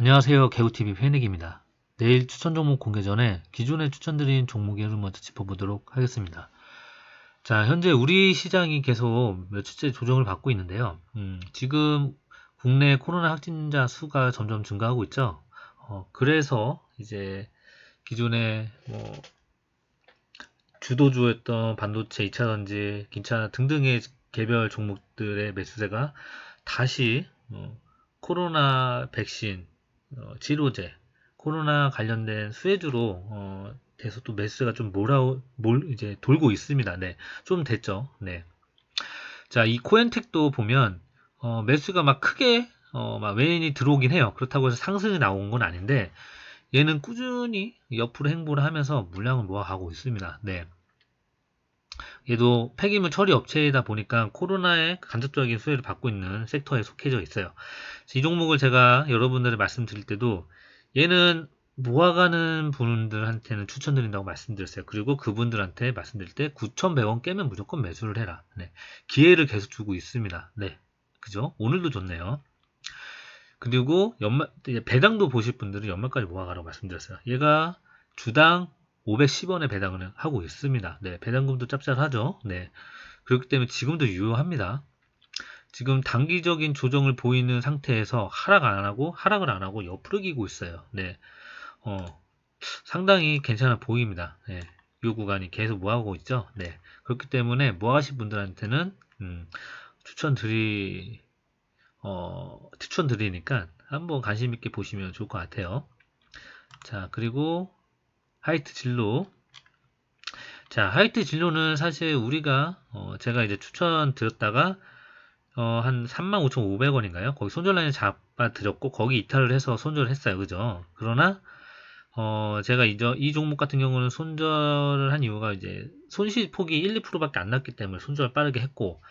안녕하세요. 개우TV 회닉입니다. 내일 추천 종목 공개 전에 기존에 추천드린 종목의 흐름 먼저 짚어보도록 하겠습니다. 자, 현재 우리 시장이 계속 며칠째 조정을 받고 있는데요. 음, 지금 국내 코로나 확진자 수가 점점 증가하고 있죠. 어, 그래서 이제 기존에 뭐 주도주였던 반도체 2차전지, 긴차 등등의 개별 종목들의 매수세가 다시 어, 코로나 백신 어, 치료제, 코로나 관련된 수혜주로 어, 돼서 또 매수가 좀 몰아 몰 이제 돌고 있습니다. 네, 좀 됐죠. 네. 자, 이 코엔텍도 보면 어, 매수가 막 크게 어, 막 외인이 들어오긴 해요. 그렇다고 해서 상승이 나온 건 아닌데 얘는 꾸준히 옆으로 행보를 하면서 물량을 모아가고 있습니다. 네. 얘도 폐기물 처리 업체이다 보니까 코로나의 간접적인 수혜를 받고 있는 섹터에 속해져 있어요. 이 종목을 제가 여러분들을 말씀드릴 때도 얘는 모아가는 분들한테는 추천드린다고 말씀드렸어요. 그리고 그분들한테 말씀드릴 때 9,100원 깨면 무조건 매수를 해라. 네. 기회를 계속 주고 있습니다. 네. 그죠? 오늘도 좋네요. 그리고 연말, 배당도 보실 분들은 연말까지 모아가라고 말씀드렸어요. 얘가 주당 510원에 배당을 하고 있습니다. 네, 배당금도 짭짤하죠. 네. 그렇기 때문에 지금도 유효합니다. 지금 단기적인 조정을 보이는 상태에서 하락 안 하고 하락을 안 하고 옆으로 기고 있어요. 네. 어, 상당히 괜찮아 보입니다. 네. 이 구간이 계속 모아오고 있죠. 네. 그렇기 때문에 모아가신 분들한테는 음, 추천드리 어, 추천드리니까 한번 관심 있게 보시면 좋을 것 같아요. 자, 그리고 하이트 진로. 자, 하이트 진로는 사실 우리가 어, 제가 이제 추천 드렸다가 어, 한 35,500원인가요? 거기 손절 라인 잡아 드렸고 거기 이탈을 해서 손절을 했어요. 그죠? 그러나 어, 제가 이저, 이 종목 같은 경우는 손절을 한 이유가 이제 손실 폭이 1, 2%밖에 안 났기 때문에 손절을 빠르게 했고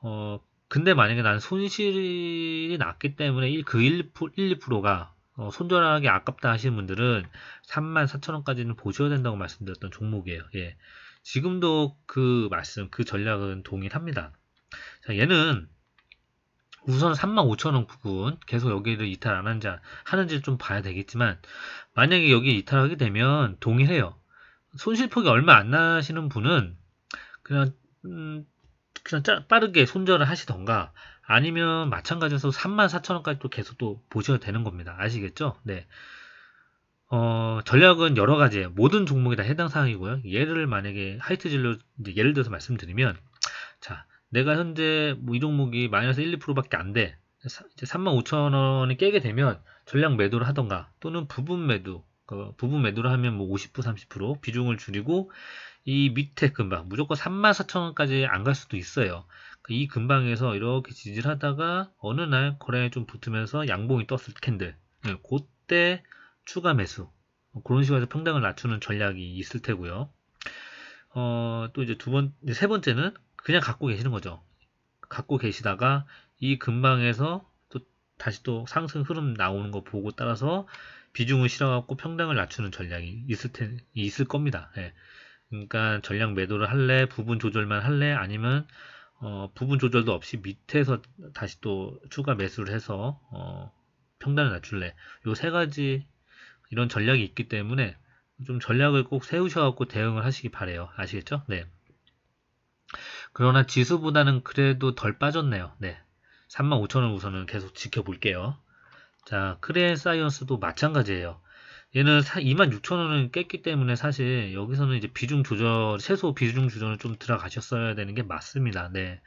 어, 근데 만약에 난 손실이 났기 때문에 그 1, 1 2%가 어, 손절하기 아깝다 하시는 분들은 34,000원까지는 보셔야 된다고 말씀드렸던 종목이에요. 예. 지금도 그 말씀, 그 전략은 동일합니다. 자, 얘는 우선 35,000원 부분 계속 여기를 이탈 안 하는지, 하는지를 좀 봐야 되겠지만 만약에 여기 이탈하게 되면 동일해요. 손실폭이 얼마 안 나시는 분은 그냥 음, 그냥 짜, 빠르게 손절을 하시던가 아니면 마찬가지로 34,000원까지 또 계속 또 보셔도 되는 겁니다. 아시겠죠? 네. 어, 전략은 여러 가지예요. 모든 종목이 다 해당 사항이고요. 예를 만약에 하이트 진로 예를 들어서 말씀드리면 자, 내가 현재 뭐 이 종목이 마이너스 1, 2%밖에 안 돼. 이제 35,000원이 깨게 되면 전략 매도를 하던가 또는 부분 매도 그 부분 매도를 하면 뭐 50%, 30% 비중을 줄이고 이 밑에 근방 무조건 34,000원까지 안 갈 수도 있어요. 이 근방에서 이렇게 지지를 하다가 어느 날 거래에 좀 붙으면서 양봉이 떴을 캔들 네, 그때 추가 매수 그런 식으로 해서 평당을 낮추는 전략이 있을 테고요. 어, 또 이제 두 번, 세 번째는 그냥 갖고 계시는 거죠. 갖고 계시다가 이 근방에서 또 다시 또 상승 흐름 나오는 거 보고 따라서 비중을 실어갖고 평당을 낮추는 전략이 있을 테, 있을 겁니다. 예. 그러니까 전략 매도를 할래, 부분 조절만 할래, 아니면 어, 부분 조절도 없이 밑에서 다시 또 추가 매수를 해서 어, 평단을 낮출래. 요 세 가지 이런 전략이 있기 때문에 좀 전략을 꼭 세우셔갖고 대응을 하시기 바래요. 아시겠죠? 네. 그러나 지수보다는 그래도 덜 빠졌네요. 네. 35,000원 우선은 계속 지켜볼게요. 자, 크레 사이언스도 마찬가지예요. 얘는 26,000원을 깼기 때문에 사실 여기서는 이제 비중 조절, 최소 비중 조절을 좀 들어가셨어야 되는 게 맞습니다. 네.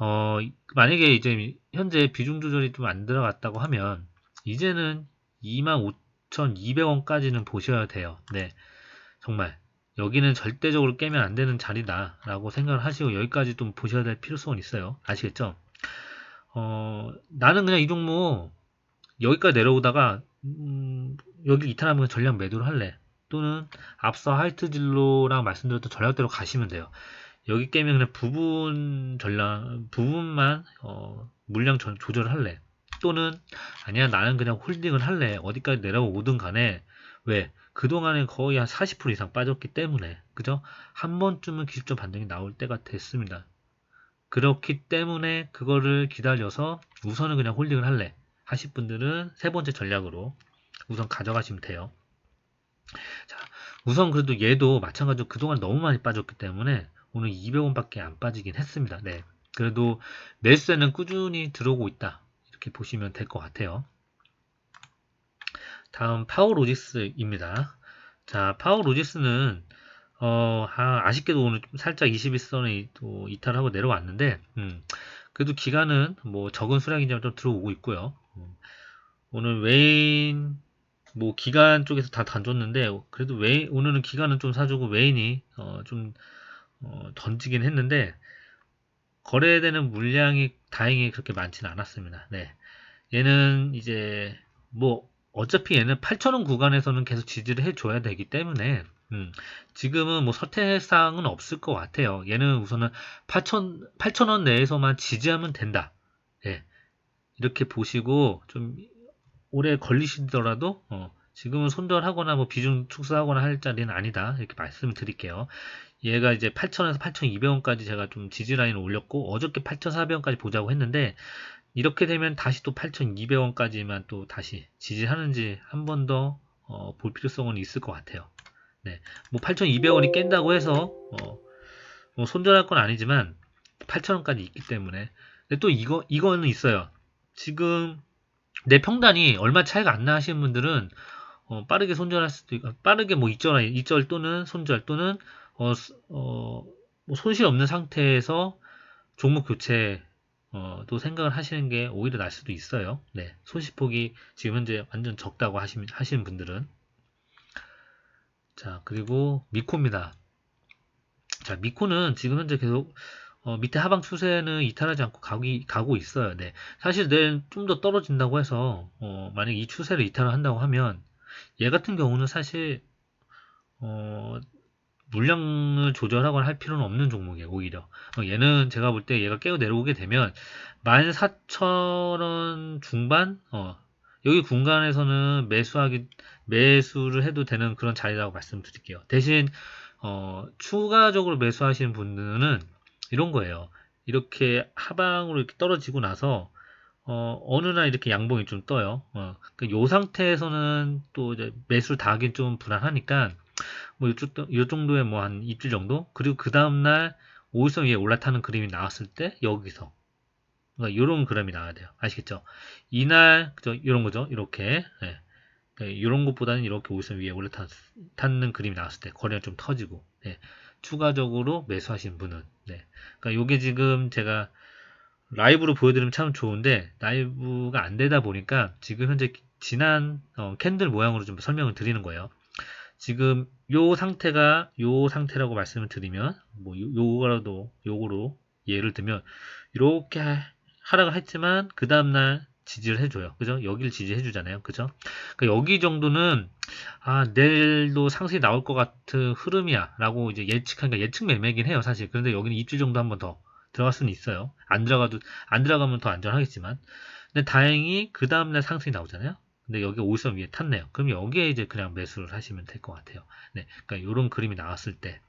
어, 만약에 이제 현재 비중 조절이 좀 안 들어갔다고 하면 이제는 25,200원까지는 보셔야 돼요. 네. 정말 여기는 절대적으로 깨면 안 되는 자리다 라고 생각을 하시고 여기까지 좀 보셔야 될 필요성은 있어요. 아시겠죠? 어, 나는 그냥 이 종목 여기까지 내려오다가 음, 여기 이탈하면 전략 매도를 할래. 또는 앞서 하이트 진로랑 말씀드렸던 전략대로 가시면 돼요. 여기 깨면 그냥 부분 전략, 부분만, 어, 물량 조, 조절을 할래. 또는, 아니야, 나는 그냥 홀딩을 할래. 어디까지 내려오든 간에, 왜? 그동안에 거의 한 40% 이상 빠졌기 때문에, 그죠? 한 번쯤은 기술적 반등이 나올 때가 됐습니다. 그렇기 때문에 그거를 기다려서 우선은 그냥 홀딩을 할래. 하실 분들은 세 번째 전략으로 우선 가져가시면 돼요. 자, 우선 그래도 얘도 마찬가지로 그동안 너무 많이 빠졌기 때문에 오늘 200원밖에 안 빠지긴 했습니다. 네. 그래도 매수세는 꾸준히 들어오고 있다. 이렇게 보시면 될 것 같아요. 다음 파워로직스입니다. 자, 파워로직스는 어, 아, 쉽게도 오늘 살짝 21선에 또 이탈하고 내려왔는데, 음, 그래도 기간은 뭐 적은 수량이지만 좀 들어오고 있고요. 음, 오늘 웨인 뭐 기간 쪽에서 다 던졌는데 그래도 웨인 오늘은 기간은 좀 사주고 웨인이 어, 좀 어, 던지긴 했는데 거래되는 물량이 다행히 그렇게 많지는 않았습니다. 네. 얘는 이제 뭐 어차피 얘는 8,000원 구간에서는 계속 지지를 해줘야 되기 때문에 음, 지금은 뭐 선택사항은 없을 것 같아요. 얘는 우선은 8,000, 8,000원 내에서만 지지하면 된다. 예. 이렇게 보시고 좀 오래 걸리시더라도 어, 지금은 손절하거나 뭐 비중 축소하거나 할 자리는 아니다. 이렇게 말씀을 드릴게요. 얘가 이제 8,000에서 8,200원까지 제가 좀 지지 라인을 올렸고 어저께 8,400원까지 보자고 했는데 이렇게 되면 다시 또 8,200원까지만 또 다시 지지하는지 한 번 더 볼 필요성은 있을 것 같아요. 네, 뭐 8,200원이 깬다고 해서 어, 뭐 손절할 건 아니지만 8,000원까지 있기 때문에 근데 또 이거 이거는 있어요. 지금 내 평단이 얼마 차이가 안 나 하시는 분들은 어, 빠르게 손절할 수도 있고 빠르게 뭐 이절 이절 또는 손절 또는 어, 어, 뭐 손실 없는 상태에서 종목 교체 어, 또 생각을 하시는 게 오히려 날 수도 있어요. 네, 손실폭이 지금 현재 완전 적다고 하시는, 하시는 분들은 자 그리고 미코입니다. 자 미코는 지금 현재 계속 어, 밑에 하방 추세는 이탈하지 않고 가고, 가고 있어요. 네. 사실 내일 좀 더 떨어진다고 해서 어, 만약 이 추세를 이탈을 한다고 하면 얘 같은 경우는 사실 어, 물량을 조절하거나 할 필요는 없는 종목이에요, 오히려. 어, 얘는 제가 볼 때 얘가 깨어 내려오게 되면 14,000원 중반, 어, 여기 공간에서는 매수하기, 매수를 해도 되는 그런 자리라고 말씀드릴게요. 대신, 어, 추가적으로 매수하시는 분들은 이런 거예요. 이렇게 하방으로 이렇게 떨어지고 나서, 어, 어느 날 이렇게 양봉이 좀 떠요. 어, 그요 상태에서는 또 이제 매수를 다 하긴 좀 불안하니까, 뭐 이쪽, 이 정도의 뭐한 입질 정도? 그리고 그 다음날 5일선 위에 올라타는 그림이 나왔을 때 여기서 그러니까 이런 그림이 나와야 돼요. 아시겠죠? 이날 그죠? 이런 거죠. 이렇게 네. 이런 것보다는 이렇게 5일선 위에 올라타는 그림이 나왔을 때 거래가 좀 터지고 네. 추가적으로 매수하신 분은 네. 그러니까 이게 지금 제가 라이브로 보여드리면 참 좋은데 라이브가 안 되다 보니까 지금 현재 지난 어, 캔들 모양으로 좀 설명을 드리는 거예요. 지금 요 상태가 요 상태라고 말씀을 드리면 뭐 요, 요거라도 요거로 예를 들면 이렇게 하락을 했지만 그 다음날 지지를 해줘요. 그죠? 여기를 지지해 주잖아요. 그죠? 그러니까 여기 정도는 아 내일도 상승이 나올 것 같은 흐름이야 라고 이제 예측하니까 예측 매매긴 해요. 사실 그런데 여기는 입주 정도 한 번 더 들어갈 수는 있어요. 안 들어가도 안 들어가면 더 안전하겠지만 근데 다행히 그 다음날 상승이 나오잖아요. 근데 여기 5선 위에 탔네요. 그럼 여기에 이제 그냥 매수를 하시면 될 것 같아요. 네, 그러니까 이런 그림이 나왔을 때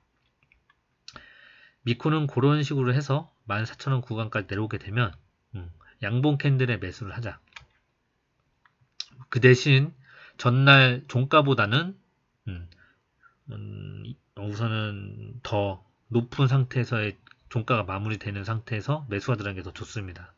미코는 그런 식으로 해서 14,000원 구간까지 내려오게 되면 음, 양봉 캔들에 매수를 하자. 그 대신 전날 종가보다는 음, 음, 우선은 더 높은 상태에서의 종가가 마무리되는 상태에서 들어가는 게 더 좋습니다.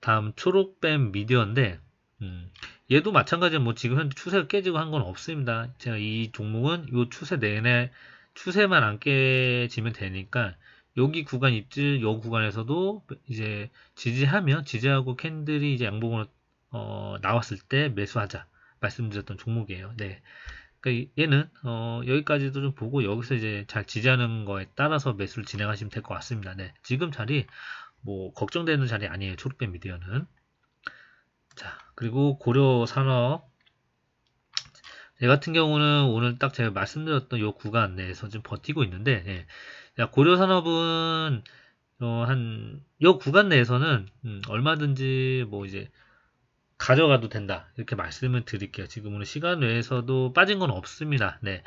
다음 초록뱀 미디어인데 음, 얘도 마찬가지로 뭐 지금 현재 추세가 깨지고 한 건 없습니다. 제가 이 종목은 이 추세 내내 추세만 안 깨지면 되니까 여기 구간 입질 요 구간에서도 이제 지지하면 지지하고 캔들이 이제 양봉으로 어, 나왔을 때 매수하자 말씀드렸던 종목이에요. 네. 그러니까 얘는 어, 여기까지도 좀 보고 여기서 이제 잘 지지하는 거에 따라서 매수를 진행하시면 될 것 같습니다. 네. 지금 자리 뭐 걱정되는 자리 아니에요. 초록뱀 미디어는. 자, 그리고 고려 산업 얘 같은 경우는 오늘 딱 제가 말씀드렸던 요 구간 내에서 좀 버티고 있는데 예. 고려 산업은 어, 한요 구간 내에서는 음, 얼마든지 뭐 이제 가져가도 된다 이렇게 말씀을 드릴게요. 지금 오늘 시간 외에서도 빠진 건 없습니다. 네.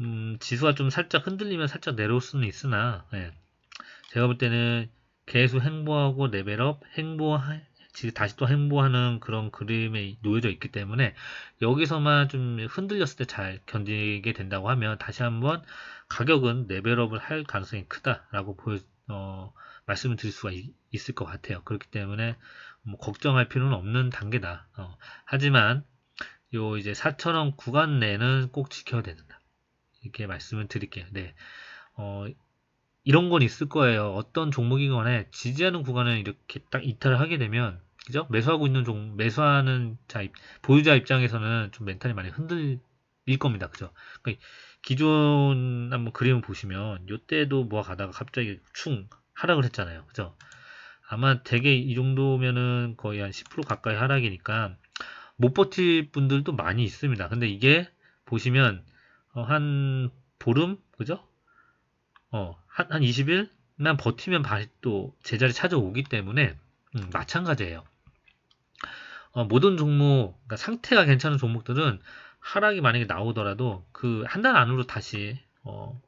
음, 지수가 좀 살짝 흔들리면 살짝 내려올 수는 있으나 예. 제가 볼 때는 계속 행보하고 레벨업, 행보 다시 또 행보하는 그런 그림에 놓여져 있기 때문에 여기서만 좀 흔들렸을 때 잘 견디게 된다고 하면 다시 한번 가격은 레벨업을 할 가능성이 크다라고 보여 어, 말씀을 드릴 수가 있, 을것 같아요. 그렇기 때문에 뭐 걱정할 필요는 없는 단계다. 어, 하지만 요 이제 4천원 구간 내는 꼭 지켜야 된다. 이렇게 말씀을 드릴게요. 네. 어, 이런 건 있을 거예요. 어떤 종목이거나 지지하는 구간을 이렇게 딱 이탈을 하게 되면 그죠? 매수하고 있는 종 매수하는 자 보유자 입장에서는 좀 멘탈이 많이 흔들릴 겁니다. 그죠? 그러니까 기존 한번 그림을 보시면 요때도 뭐 가다가 갑자기 충 하락을 했잖아요. 그죠? 아마 대개 이 정도면은 거의 한 10% 가까이 하락이니까 못 버틸 분들도 많이 있습니다. 근데 이게 보시면 어, 한 보름 그죠? 어, 한, 한 20일만 버티면 다시 또 제자리 찾아오기 때문에 음, 마찬가지예요. 어, 모든 종목, 그러니까 상태가 괜찮은 종목들은 하락이 만약에 나오더라도 그 한 달 안으로 다시 어,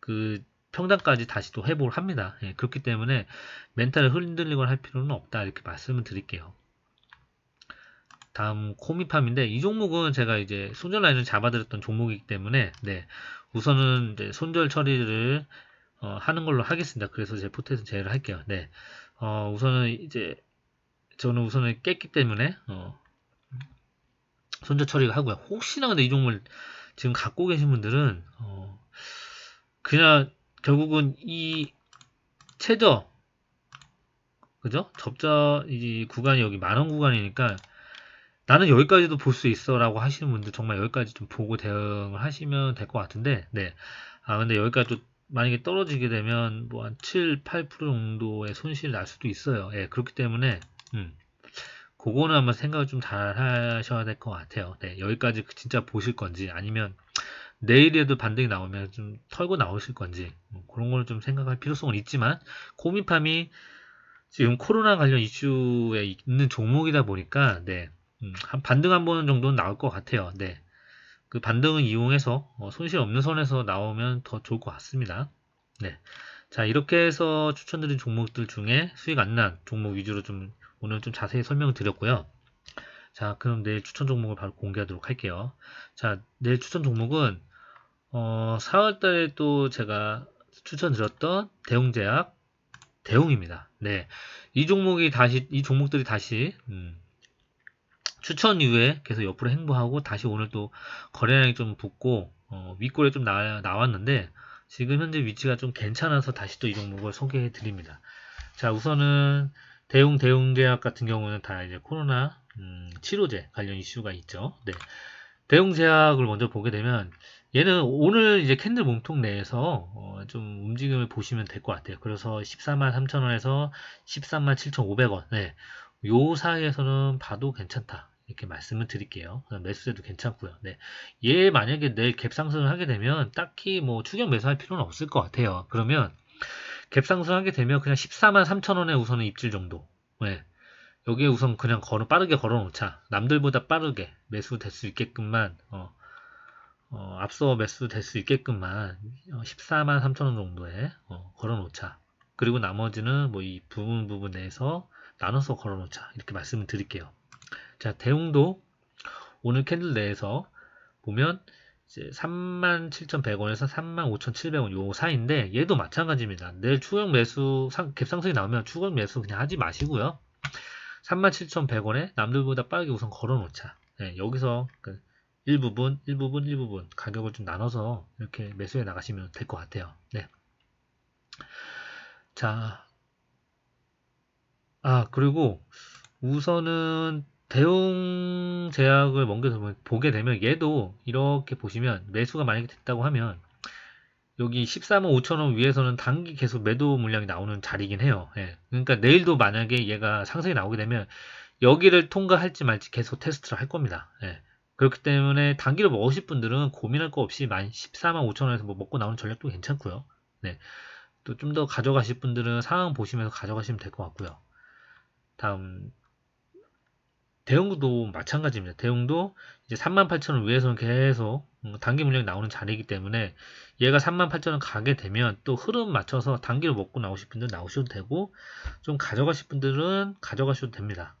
그 평단까지 다시 또 회복을 합니다. 예, 그렇기 때문에 멘탈을 흔들리거나 할 필요는 없다 이렇게 말씀을 드릴게요. 다음 코미팜인데 이 종목은 제가 이제 손절 라인을 잡아드렸던 종목이기 때문에 네, 우선은 손절 처리를 어, 하는 걸로 하겠습니다. 그래서 제 포트에서 제외를 할게요. 네, 어, 우선은 이제 저는 우선은 깼기 때문에 어, 손절 처리를 하고요. 혹시나 근데 이 종목을 지금 갖고 계신 분들은 어, 그냥 결국은 이 최저 그죠? 접자 이 구간이 여기 만원 구간이니까 나는 여기까지도 볼 수 있어 라고 하시는 분들 정말 여기까지 좀 보고 대응을 하시면 될 것 같은데 네. 아 근데 여기까지 또 만약에 떨어지게 되면 뭐 한 7, 8% 정도의 손실이 날 수도 있어요. 예, 그렇기 때문에 음. 그거는 한번 생각을 좀 잘 하셔야 될 것 같아요. 네, 여기까지 진짜 보실 건지 아니면 내일에도 반등이 나오면 좀 털고 나오실 건지 뭐 그런 걸 좀 생각할 필요성은 있지만 코미팜이 지금 코로나 관련 이슈에 있는 종목이다 보니까 네, 음, 한 반등 한 번 정도는 나올 것 같아요. 네. 그 반등을 이용해서 어, 손실 없는 선에서 나오면 더 좋을 것 같습니다. 네. 자, 이렇게 해서 추천드린 종목들 중에 수익 안 난 종목 위주로 좀 오늘 좀 자세히 설명을 드렸고요. 자, 그럼 내일 추천 종목을 바로 공개하도록 할게요. 자, 내일 추천 종목은 어, 4월달에 또 제가 추천드렸던 대웅제약 대웅입니다. 네, 이 종목이 다시 이 종목들이 다시 음, 추천 이후에 계속 옆으로 행보하고 다시 오늘 또 거래량이 좀 붙고 어, 윗골에 좀 나, 나왔는데 지금 현재 위치가 좀 괜찮아서 다시 또 이 종목을 소개해 드립니다. 자 우선은 대웅 대웅제약 같은 경우는 다 이제 코로나 음, 치료제 관련 이슈가 있죠. 네. 대웅제약을 먼저 보게 되면 얘는 오늘 이제 캔들 몸통 내에서 어, 좀 움직임을 보시면 될 것 같아요. 그래서 14만 3천 원에서 13만 7,500원. 네. 요 사이에서는 봐도 괜찮다. 이렇게 말씀을 드릴게요. 매수세도 괜찮고요. 네. 얘 만약에 내일 갭 상승을 하게 되면 딱히 뭐 추격 매수할 필요는 없을 것 같아요. 그러면 갭 상승하게 되면 그냥 14만 3천 원에 우선은 입질 정도. 네. 여기에 우선 그냥 걸어 빠르게 걸어 놓자. 남들보다 빠르게 매수 될 수 있게끔만 어, 어, 앞서 매수 될 수 있게끔만 14만 어, 3천 원 정도에 어, 걸어 놓자. 그리고 나머지는 뭐 이 부분 부분 내에서 나눠서 걸어 놓자. 이렇게 말씀을 드릴게요. 자, 대웅도 오늘 캔들 내에서 보면 이제 37,100원에서 35,700원 요 사이인데 얘도 마찬가지입니다. 내일 추격 매수 상, 갭상승이 나오면 추격 매수 그냥 하지 마시고요. 37,100원에 남들보다 빠르게 우선 걸어 놓자. 네, 여기서 그 일부분, 일부분, 일부분 가격을 좀 나눠서 이렇게 매수해 나가시면 될 것 같아요. 네. 자, 아 그리고 우선은 대웅 제약을 먼저 보게 되면 얘도 이렇게 보시면 매수가 만약에 됐다고 하면 여기 14만 5천원 위에서는 단기 계속 매도 물량이 나오는 자리긴 해요. 예. 그러니까 내일도 만약에 얘가 상승이 나오게 되면 여기를 통과할지 말지 계속 테스트를 할 겁니다. 예. 그렇기 때문에 단기를 먹으실 분들은 고민할 거 없이 14만 5천원에서 뭐 먹고 나오는 전략도 괜찮고요. 네. 또 좀 더 가져가실 분들은 상황 보시면서 가져가시면 될 것 같고요. 다음 대형도 마찬가지입니다. 대형도 이제 38,000원 위에서는 계속 음, 단기 물량이 나오는 자리이기 때문에 얘가 38,000원 가게 되면 또 흐름 맞춰서 단기로 먹고 나오실 분들 나오셔도 되고 좀 가져가실 분들은 가져가셔도 됩니다.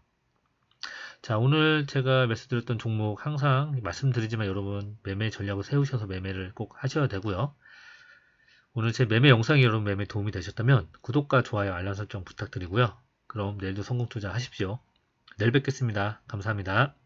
자 오늘 제가 말씀드렸던 종목 항상 말씀드리지만 여러분 매매 전략을 세우셔서 매매를 꼭 하셔야 되고요. 오늘 제 매매 영상이 여러분 매매 도움이 되셨다면 구독과 좋아요 알람 설정 부탁드리고요. 그럼 내일도 성공 투자 하십시오. 내일 뵙겠습니다. 감사합니다.